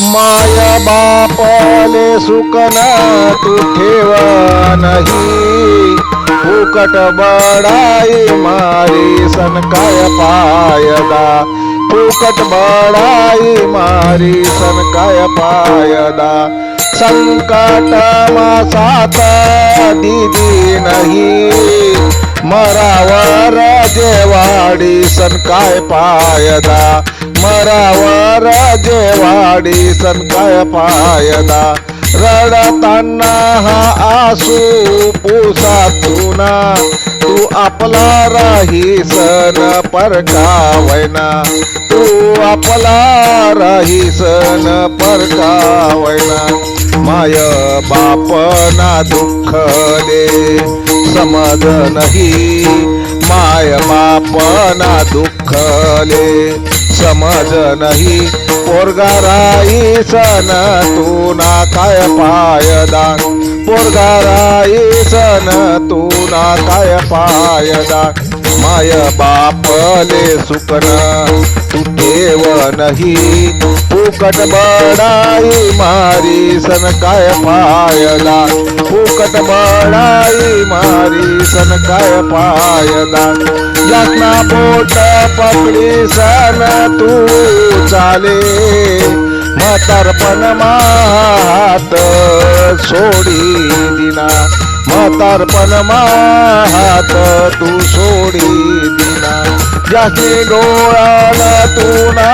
माया बापले सुकना तू ठेवा नाही. फुकट बडाई मारी सन काय पायदा. फुकट बडाई मारी सन काय पायदा. संकट मासात दिदी नाही. मरावर जेवाडी सन काय पायदा? मरावर जेवाडी सन काय पायदा? रडताना हा आसू पुसातूना तू आपला राही सन परकावैना. तू आपला राही सन परकावैना. माय बापना दुःख दे. समज नाही माय बापना दुःख ले समज नाही पोरगाराई सन तू ना काय पायदान. पोरगाराई सन तू ना काय पायदान. माय बापले सुकन तुटेव नाही. फुकट बडाई मारी सन काय पायदान. फुकट बळाई मारी सन काय पायदा? यातना बोट पकडी सन तू चाले. म्हातारपण हात सोडी दिना. म्हातारपण हात तू सोडी दिना जास्ती डोळाला तू ना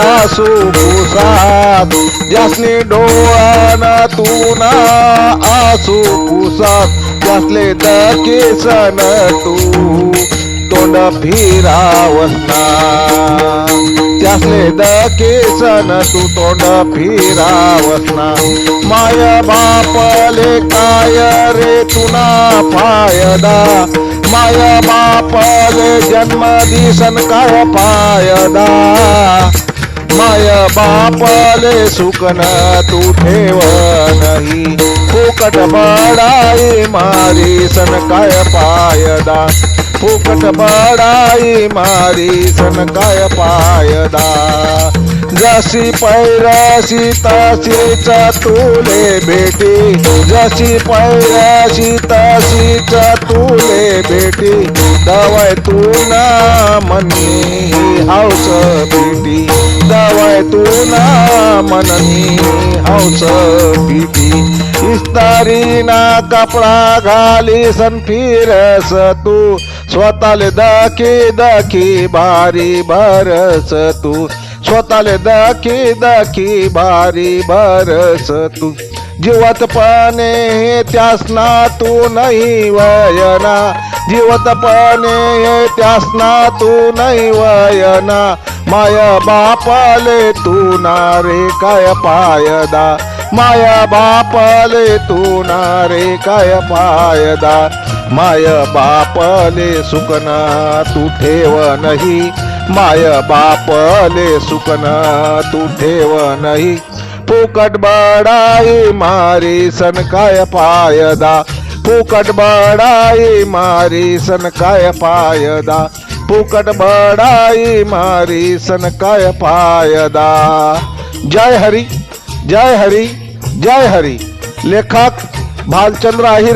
आसू पुसात. जास्ती डोळ्याला तू ना आसू पुसात. जासले दकेसन तू तोंड फिरावसना त्यासले दकेसन तू तोंड फिरावसना माय बापले काय रे तुना फायदा? माय बापले जन्म दिसन काय फायदा? माय बापले सुकन तू ठेव नाही. फुकट बडाई मारी सन काय पायदा फुकट बडाई मारी सन काय पायदा. जशी पैराशी तशीच तुले भेटी. जशी पैराशी तशीच तुले भेटी. दवाय तू ना मनी हौस भेटी दवाय तू ना मननी हौस पिटी. इस्तारी ना कपडा घाली सन फिरस तू. स्वतःले दाखे दखी भारी भरस तू. स्वतःले दाखे दाखे भारी भरस तू. जीवत पाने त्यासना तू नाही वयना. जीवत पाने त्यासना तू नाही वयना. माया बापाले तू नारे काय पायदा. माया बापाले तू नारे काय पायदा. माय बापले सुकना तू ठेव नाही. माय बापले सुकना तू ठेव नाही. फुकट बडाई मारी सन काय पायदा. फुकट बडाई मारी सन काय पायदा. फुकट बडाई मारी सन काय पायदा. जय हरी जय हरी जय हरी. लेखक भालचंद्र आहिरे.